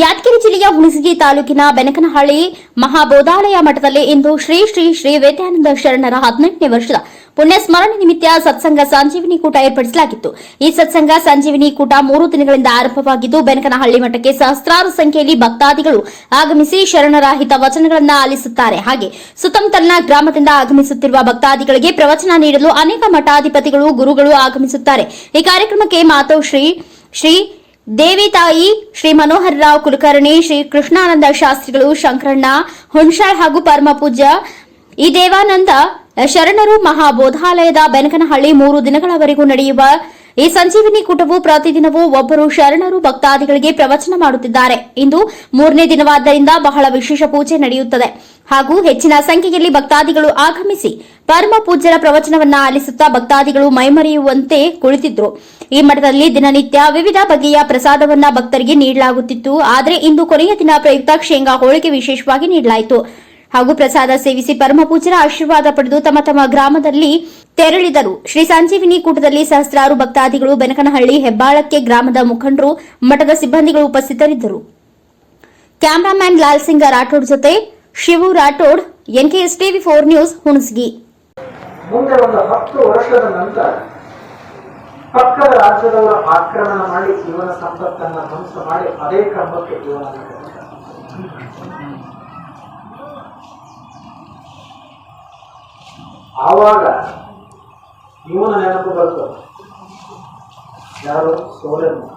ಯಾದಗಿರಿ ಜಿಲ್ಲೆಯ ಹುಣಸಗಿ ತಾಲೂಕಿನ ಬೆನಕನಹಳ್ಳಿ ಮಹಾಬೋಧಾಲಯ ಮಠದಲ್ಲಿ ಇಂದು ಶ್ರೀ ಶ್ರೀ ಶ್ರೀ ವೇದಾನಂದ ಶರಣರ ಹದಿನೆಂಟನೇ ವರ್ಷದ ಪುಣ್ಯ ಸ್ಮರಣೆ ನಿಮಿತ್ತ ಸತ್ಸಂಗ ಸಂಜೀವಿನಿ ಕೂಟ ಏರ್ಪಡಿಸಲಾಗಿತ್ತು. ಈ ಸತ್ಸಂಗ ಸಂಜೀವಿನಿ ಕೂಟ ಮೂರು ದಿನಗಳಿಂದ ಆರಂಭವಾಗಿದ್ದು, ಬೆನಕನಹಳ್ಳಿ ಮಠಕ್ಕೆ ಸಹಸ್ರಾರು ಸಂಖ್ಯೆಯಲ್ಲಿ ಭಕ್ತಾದಿಗಳು ಆಗಮಿಸಿ ಶರಣರ ಹಿತ ವಚನಗಳನ್ನು ಆಲಿಸುತ್ತಾರೆ. ಹಾಗೆ ಸುತ್ತಮುತ್ತಲಿನ ಗ್ರಾಮದಿಂದ ಆಗಮಿಸುತ್ತಿರುವ ಭಕ್ತಾದಿಗಳಿಗೆ ಪ್ರವಚನ ನೀಡಲು ಅನೇಕ ಮಠಾಧಿಪತಿಗಳು, ಗುರುಗಳು ಆಗಮಿಸುತ್ತಾರೆ. ಈ ಕಾರ್ಯಕ್ರಮಕ್ಕೆ ಮಾತೋ ಶ್ರೀ ದೇವಿ ತಾಯಿ ಶ್ರೀ ಮನೋಹರ್ ರಾವ್ ಕುಲಕರ್ಣಿ, ಶ್ರೀ ಕೃಷ್ಣಾನಂದ ಶಾಸ್ತ್ರಿಗಳು ಶಂಕರಣ್ಣ, ಹುಣಸಾಳ್ ಹಾಗೂ ಪರಮ ಪೂಜ್ಯ ಈ ದೇವಾನಂದ ಶರಣರು ಮಹಾಬೋಧಾಲಯದ ಬೆನಕನಹಳ್ಳಿ ಮೂರು ದಿನಗಳವರೆಗೂ ನಡೆಯುವ ಈ ಸಂಜೀವಿನಿ ಕೂಟವು ಪ್ರತಿದಿನವೂ ಒಬ್ಬರು ಶರಣರು ಭಕ್ತಾದಿಗಳಿಗೆ ಪ್ರವಚನ ಮಾಡುತ್ತಿದ್ದಾರೆ. ಇಂದು ಮೂರನೇ ದಿನವಾದ್ದರಿಂದ ಬಹಳ ವಿಶೇಷ ಪೂಜೆ ನಡೆಯುತ್ತದೆ. ಹಾಗೂ ಹೆಚ್ಚಿನ ಸಂಖ್ಯೆಯಲ್ಲಿ ಭಕ್ತಾದಿಗಳು ಆಗಮಿಸಿ ಪರಮ ಪೂಜ್ಯರ ಪ್ರವಚನವನ್ನ ಆಲಿಸುತ್ತಾ ಭಕ್ತಾದಿಗಳು ಮೈಮರೆಯುವಂತೆ ಕುಳಿತಿದ್ರು. ಈ ಮಠದಲ್ಲಿ ದಿನನಿತ್ಯ ವಿವಿಧ ಬಗೆಯ ಪ್ರಸಾದವನ್ನ ಭಕ್ತರಿಗೆ ನೀಡಲಾಗುತ್ತಿತ್ತು. ಆದರೆ ಇಂದು ಕೊನೆಯ ದಿನ ಪ್ರಯುಕ್ತ ಶೇಂಗಾ ಹೋಳಿಗೆ ವಿಶೇಷವಾಗಿ ನೀಡಲಾಯಿತು. ಹಾಗೂ ಪ್ರಸಾದ ಸೇವಿಸಿ ಪರಮಪೂಜರ ಆಶೀರ್ವಾದ ಪಡೆದು ತಮ್ಮ ತಮ್ಮ ಗ್ರಾಮದಲ್ಲಿ ತೆರಳಿದರು. ಶ್ರೀ ಸಂಜೀವಿನಿ ಕೂಟದಲ್ಲಿ ಸಹಸ್ರಾರು ಭಕ್ತಾದಿಗಳು ಬೆನಕನಹಳ್ಳಿ ಹೆಬ್ಬಾಳಕ್ಕೆ ಗ್ರಾಮದ ಮುಖಂಡರು, ಮಠದ ಸಿಬ್ಬಂದಿಗಳು ಉಪಸ್ಥಿತರಿದ್ದರು. ಕ್ಯಾಮರಾಮ್ಯಾನ್ ಲಾಲ್ ಸಿಂಗ್ ರಾಠೋಡ್ ಜೊತೆ Shivu Rathod, NKS TV four news, Hunasagi. ಮುಂದೆ ಒಂದು ವರ್ಷದ ನಂತರ ಪಕ್ಕದ ಆಕ್ರಮಣ ಮಾಡಿ ಇವನ ಸಂಪತ್ತನ್ನ ಧ್ವಂಸ ಮಾಡಿ ಅದೇ ಕ್ರಮಕ್ಕೆ ಇವನ ಆವಾಗ ಇವನ ನೆನಪು ಬರ್ತದೆ ಯಾರು ಸೋಲನ್ನು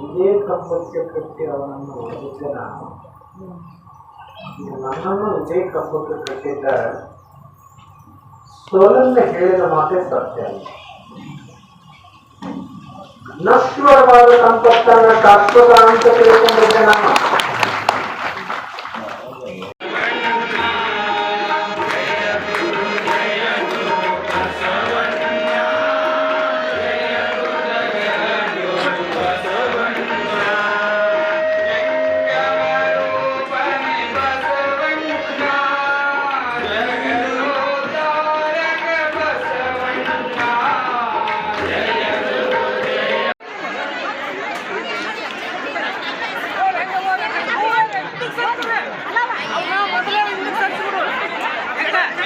ಇದೇ ಕಂಬಕ್ಕೆ ಕಟ್ಟಿ ಅವನನ್ನು ಹೊಡೆದಿದ್ದೆ ನಾನು ಈಗ ನನ್ನನ್ನು ಇದೇ ಕಂಬಕ್ಕೆ ಕಟ್ಟಿದ್ದಾರೆ ಸೋಲನ್ನ ಹೇಳಿದ ಮಾತೆ ಸತ್ಯ ನಶ್ವರವಾದ ಸಂಪತ್ತನ್ನ ಶಾಶ್ವತ ಅಂತ ತಿಳ್ಕೊಂಡಿದ್ದೆ ನಾನು